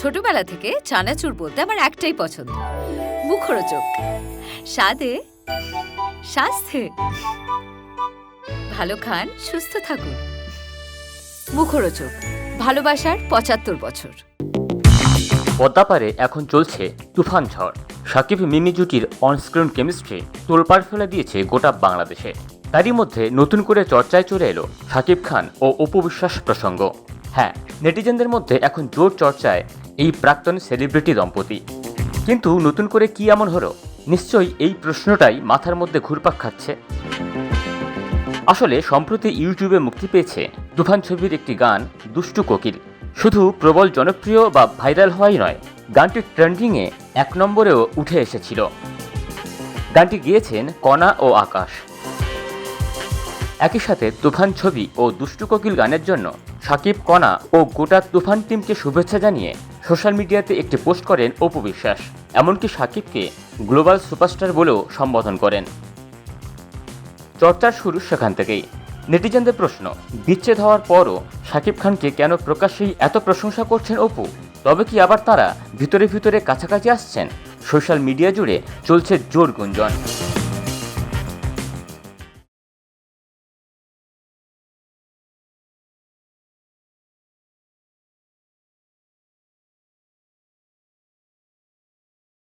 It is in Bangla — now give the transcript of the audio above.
ছোটবেলা থেকে চানাচুর বলতে আমার একটাই পছন্দ। মুখরোচক। স্বাদে স্বাস্থ্যে ভালো খান, সুস্থ থাকুন। মুখরোচক। ভালোবাসার পঁচাত্তর বছর। পদ্মাপারে এখন চলছে তুফান ঝড়। সাকিব মিমি জুটির অনস্ক্রিন কেমিস্ট্রি তোলপাড় ফেলে দিয়েছে গোটা বাংলাদেশে। তারই মধ্যে নতুন করে চর্চায় চলে এলো সাকিব খান ও অপু বিশ্বাস প্রসঙ্গ। হ্যাঁ নেটিজেনদের মধ্যে এখন জোর চর্চায় এই প্রাক্তন সেলিব্রিটি দম্পতি। কিন্তু নতুন করে কি এমন হলো? নিশ্চয়ই এই প্রশ্নটাই মাথার মধ্যে ঘুরপাক খাচ্ছে। আসলে সম্প্রতি ইউটিউবে মুক্তি পেয়েছে তুফান ছবির একটি গান, দুষ্টু কোকিল। শুধু প্রবল জনপ্রিয় বা ভাইরাল হওয়াই নয়, গানটি ট্রেন্ডিংয়ে এক নম্বরেও উঠে এসেছিল। গানটি গেয়েছেন কণা ও আকাশ। একই সাথে তুফান ছবি ও দুষ্টু কোকিল গানের জন্য সাকিব, কণা ও গোটা তুফান টিমকে শুভেচ্ছা জানিয়ে সোশ্যাল মিডিয়াতে একটি পোস্ট করেন অপু বিশ্বাস। এমনকি সাকিবকে গ্লোবাল সুপারস্টার বলেও সম্বোধন করেন। চর্চার শুরু সেখান থেকেই। নেটিজেনদের প্রশ্ন, বিচ্ছেদ হওয়ার পরও শাকিব খানকে কেন প্রকাশ্যেই এত প্রশংসা করছেন অপু? তবে কি আবার তারা ভিতরে ভিতরে কাছাকাছি আসছেন? সোশ্যাল মিডিয়া জুড়ে চলছে জোর গুঞ্জন।